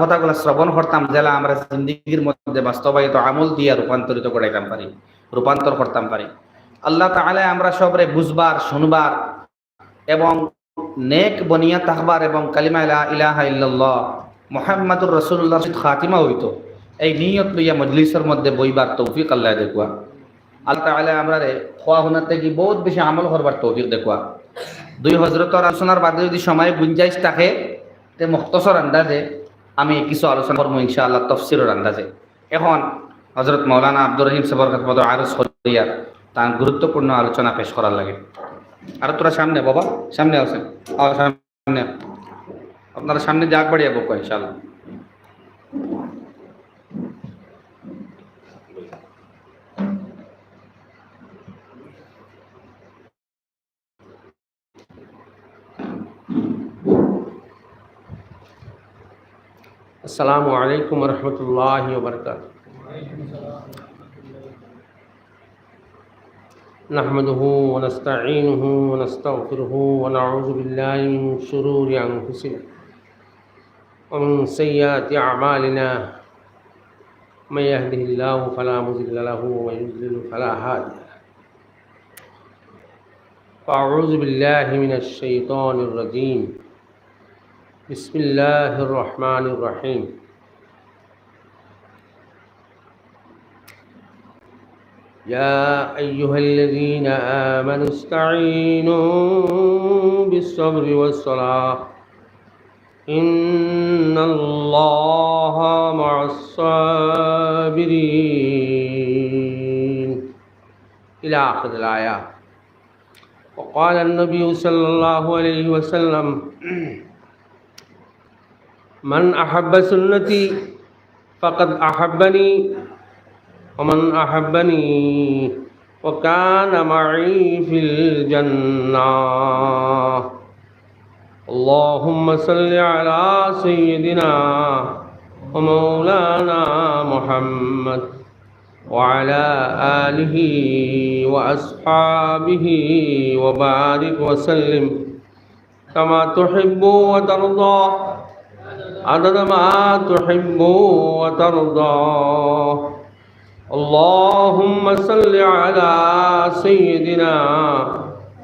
কথাগুলো শ্রবণ করতাম জেলা আমরা জিন্দিগির মধ্যে বাস্তবায়িত আমল দিয়ে রূপান্তরিত করাইতাম পারি, রূপান্তর করতাম পারি। আল্লাহ তাহলে আমরা সবরে বুঝবার, শুনবার এবং নেক বনিয়া তাহবার এবং কালিমা ইলা ইলাহা ইল্লাল্লাহ মোহাম্মদুর রসুল্লাহ খাতিমা হইতো, এই নিয়ত লইয়া মজলিসের মধ্যে বইবার তৌফিক আল্লাহ দেখুয়া আল্লাহ তাহলে আমরা খোয়া হুনাতে কি বহুত বেশি আমল করবার তৌফিক দেখুয়া দুই হজরতর আলোচনার বাদে যদি সময় গুঞ্জাইশ থাকে, তে মুক্তসর আন্দাজে আমি কিছু আলোচনা করব ইনশাআল্লাহ তফসিরের আন্দাজে। এখন হজরত মৌলানা আব্দুর রহিম সাবর আরও সরিয়ার তার গুরুত্বপূর্ণ আলোচনা পেশ করার লাগে। আর তোরা সামনে, বাবা, সামনে আসেন। সামনে। আপনারা সামনে যাক বাড়িয়ে বকো ইনশাআল্লাহ। السلام عليكم ورحمة الله وبركاته. نحمده ونستعينه ونستغفره ونعوذ بالله من شرور أنفسنا ومن سيئات أعمالنا. من يهده الله فلا مضل له ومن يضلل فلا هادي له. فأعوذ بالله من الشيطان الرجيم. بسم الله الرحمن الرحيم. يا أيها الذين آمنوا استعينوا بالصبر والصلاة. إن الله مع الصابرين. إلى آخر الآيات وقال النبي صلى الله عليه وسلم من أحب سنتي فقد أحبني ومن أحبني وكان معي في الجنة. اللهم صل على سيدنا ومولانا محمد وعلى آله وأصحابه وبارك وسلم. كما تحب وترضى. عدد ما تحب وترضى. اللهم صل على سيدنا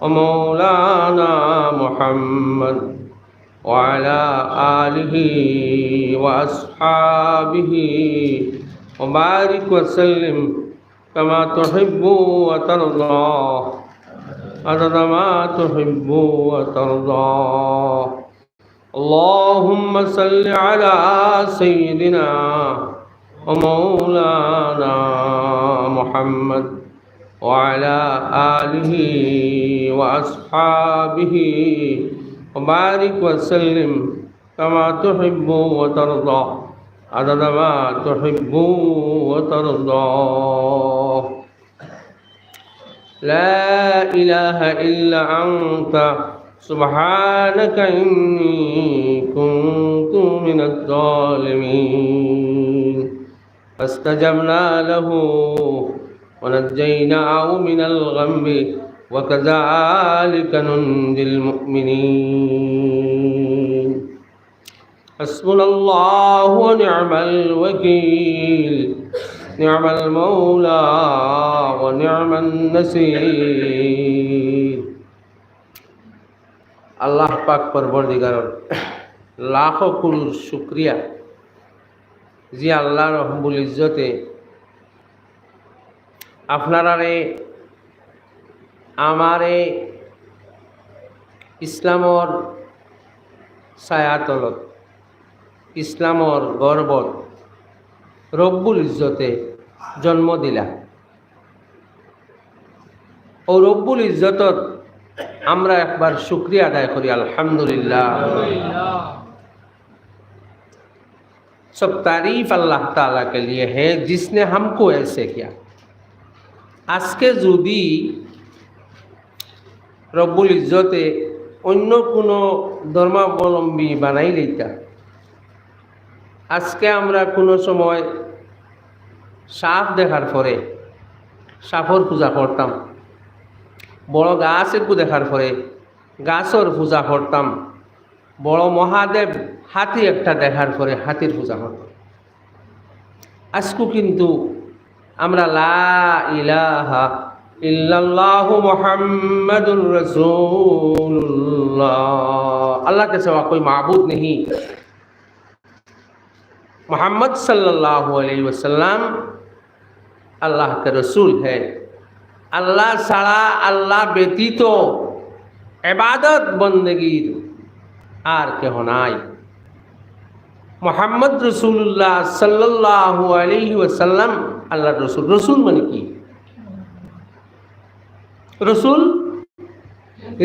ومولانا محمد وعلى آله وأصحابه. وبارك وسلم كما تحب وترضى. عدد ما تحب وترضى. اللهم صل على سيدنا ومولانا محمد وعلى آله وأصحابه وبارك وسلم كما تحب وترضى عدد ما تحب وترضى. لا إله إلا أنت سبحانك إني كنت من الظالمين. فاستجبنا له ونجيناه من الغم وكذلك ننجي المؤمنين. حسبنا الله ونعم الوكيل نعم المولى ونعم النصير আল্লাহ পাক পরবর্দিগার লাখো কুল শুক্রিয়া যে আল্লাহ রহমুল ইজ্জতে আপনারারে, আমারে ইসলামর ছায়াতলত, ইসলামর গর্বত রব্বুল ইজ্জতে জন্ম দিলা। ও রব্বুল ইজ্জতত আমরা একবার শুক্রিয়া আদায় করি, আলহামদুলিল্লাহ। সব তারিফ আল্লাহ তালাকে নিয়ে হ্যাঁ হে জিসনে হামকো এসে কিয়া আজকে যদি রব্বুল ইজ্জতে অন্য কোনো ধর্মাবলম্বী বানাই লইতা, আজকে আমরা কোনো সময় সাপ দেখার পরে সাপর পূজা করতাম। বড় গাছ একটু দেখার পরে গাছর পূজা করতাম বড় মহাদেব হাতি একটা দেখার পরে হাতির পূজা হতো আজকু কিন্তু আমরা লা ইলাহা ইল্লাল্লাহু মুহাম্মাদুর রাসূলুল্লাহ अल्लाह के सिवा कोई माबूद नहीं मोहम्मद सल्लल्लाहु अलैहि वसल्लम अल्लाह के रसूल है আল্লাহ ছাড়া আল্লাহ ব্যতীত এবাদত বন্দগীর আর কেহ নাই মোহাম্মদ রসুল্লাহ সাল্লাহ আলহি ওসাল্লাম আল্লাহ রসুল রসুল মানে কি रसूल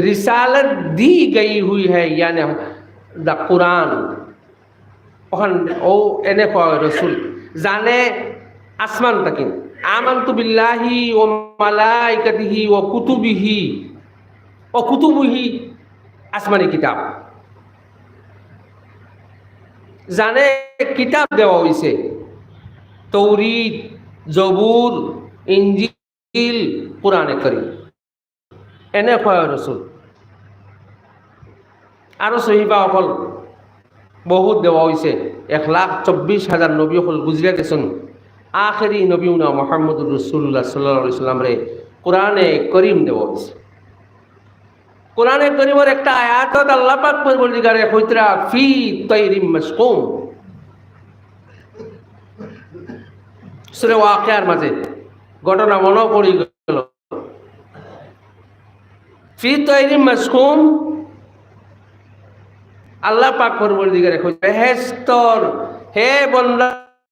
रिसालत दी गई हुई है यानी द कुरान ওখান ও এনে কয় রসুল জানে আসমান তাকিন বিল্লাহি ও মালাইকাতিহি ও কুতুবিহি, ও আসমানি কিতাব। জানে কিতাব দেওয়া হয়েছে জবুর ইঞ্জিল করিম। এনে কয় রসুল? আৰু চহিবা অকল বহুত দেওয়া হয়েছে এক লাখ চব্বিশ হাজার নবী অকল গুজরে গেছেন আখেরি নবী উনা মোহাম্মদ রসুল্লাহ সাল্লাহ সাল্লাম রে কোরআনে করিম হয়েছে। কোরআনে করিমের একটা আয়াতত আল্লাহ পাক হইতরা ফি তৈরিম মাসকুম ওয়াকিয়ার মাঝে ঘটনা মনে পড়ি গেল। ফি তৈরি মাসকুম আল্লাহ পাক পরবর্তীকারে হে হে বন্দা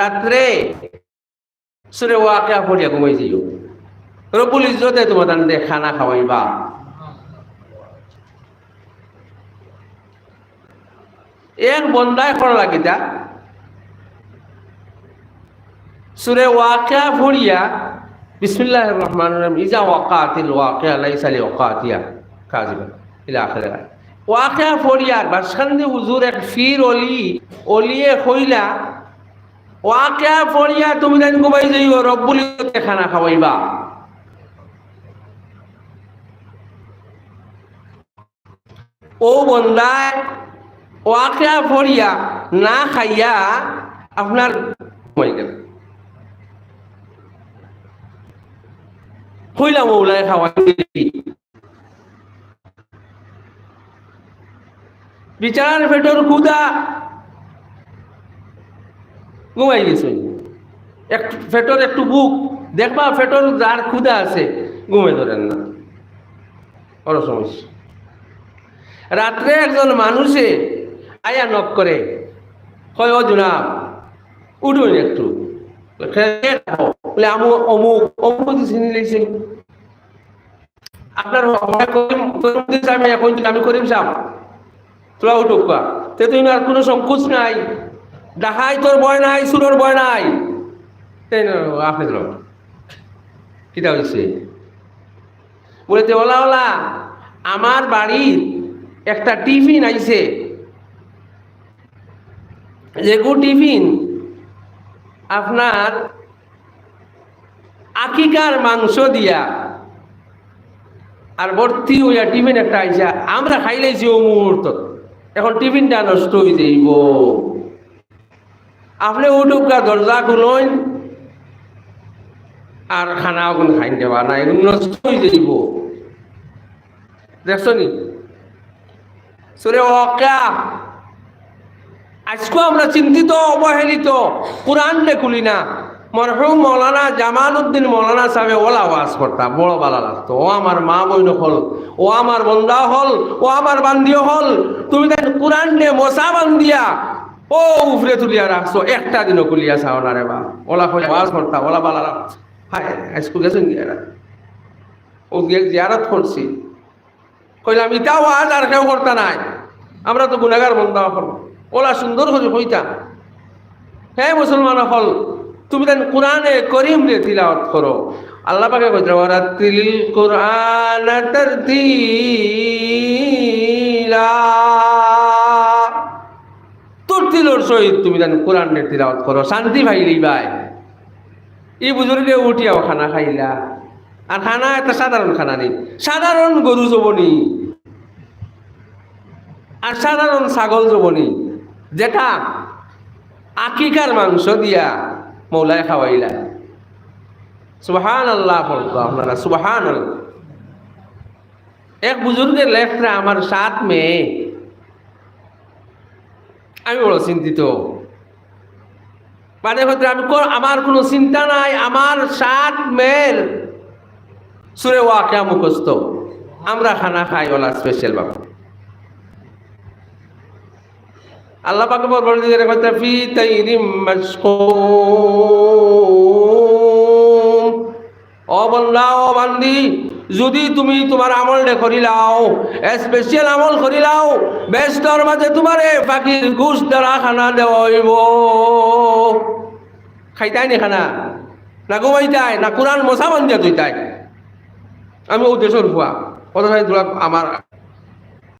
রাত্রে সুরে ওয়াকিয়া পড়িয়া ঘুমাই যাইও রবুল ইজ্জতে তোমার তান দে খানা খাওয়াইবা। এক বন্দায় করা লাগিতা। সুরে ওয়াকিয়া পড়িয়া বিসমিল্লাহ রহমান রহিম, ইজা ওয়াকাতিল ওয়াকিয়া, লাইসা লি ওয়াকাতিয়া কাজিবা, ইলা আখিরে ওয়াকিয়া পড়িয়ার বাসখান্দি হুজুর এক ফির অলি, অলিয়ে কইলা ওয়াকিয়া পড়িয়া তুমি যাইও রব্বুল খানা খাওয়াইবা। ও ওয়াকিয়া পড়িয়া না খাইয়া আপনার ঘুমাই গেল। কইলা মৌলায় খাওয়াই বিচার পেটর ক্ষুদা ঘুমাই গেছে। একটু ফেটর, একটু বুক, দেখবা ফেটর যার ক্ষুদা আছে, ঘুমে ধরেন না। বড় সমস্যা। রাত্রে একজন মানুষে আয়া নক করে কয় ও জনাব উঠুন একটু। বলে আমু, অমুক অমুক চিনি লেগেছিল আপনার হয় আমি এখন আমি করিম চাম তোরা উঠুক তে তুই আর কোনো সংকোচ নাই। ডাহাই তোর ভয় নাই সুরের ভয় নাই। আপনি কিটা হয়েছে বলে তে ওলা ওলা, আমার বাড়ির একটা টিফিন আইছে। যেগু টিফিন। আপনার আকিকার মাংস দিয়া। আর ভর্তি হইয়া টিফিন একটা আইসা আমরা খাইলেছি ও মুহূর্ত। এখন টিফিনটা নষ্ট হয়ে যাইব আপনি উঠুকা দরজা খুলইন, আর খানা ওগুন খাই দেবা না এগুলো নষ্ট হয়ে দেখছ নি? সরে অকা। আজকেও আমরা চিন্তিত, অবহেলিত। কোরআন খুলি না। মরহুম মৌলানা জামাল উদ্দিন মৌলানা সাহেব ওলা ওয়াজ করতাম বড় বালা লাগতো ও আমার মা বইন হল, ও আমার বন্দা হল, ও আমার বান্দিও হল। তুমি তাই কোরআন নে মশা বান্দিয়া ও উফরে তুলিয়া রাখছো একটা দিনও চাও না রে বা ওলা ওলা হায় আজকে গেছেন জিয়ারাত ও গিয়ে করছি। কইলাম ইটাও আজ আর কেউ করতে নাই। আমরা তো গুনাগার বন্দা করব ওলা সুন্দর করে কইতা। হে মুসলমান হল তুমি দেন কোরআনে করিম রে তিলাওয়াত করো। আল্লাহ পাকে কইতে ওয়ারাতিল কোরআন তারতিলা সহিত তুমি তিলাওয়াত করো, শান্তি ভাই। এই উঠিয়াও খানা খাইলা। আর খানা একটা সাধারণ খানা নেই, সাধারণ গরু জবনি আর সাধারণ ছাগল জবনি যেটা আকিকার মাংস দিয়া মৌলায় খাওয়াইলা। সুবাহান আল্লাহ আপনারা সুবাহান এক বুজুর্গের লেখরা, আমার সাত মেয়ে। আমি বড় চিন্তিত। মানে হয়তো আমি আমার কোনো চিন্তা নাই, আমার সাত মেয়ের সুরে ওয়াকিয়া মুখস্থ। আমরা খানা খাই ওলা স্পেশাল বাবা। আল্লাহ পাকে বলবেন যে কথা ফি তাইরিম ও ও বান্দি যদি তুমি তোমার আমল করি করিলাও স্পেশাল আমল করিলাও বেস্টর মাঝে তোমারে পাখির ঘুষ দ্বারা খানা দেব খাইতাই নি খানা? না ঘুমাইতাই? না কোরআন মশা বান্ধিয়া তুইতাই আমি উদ্দেশ্যর হুয়া কথা আমার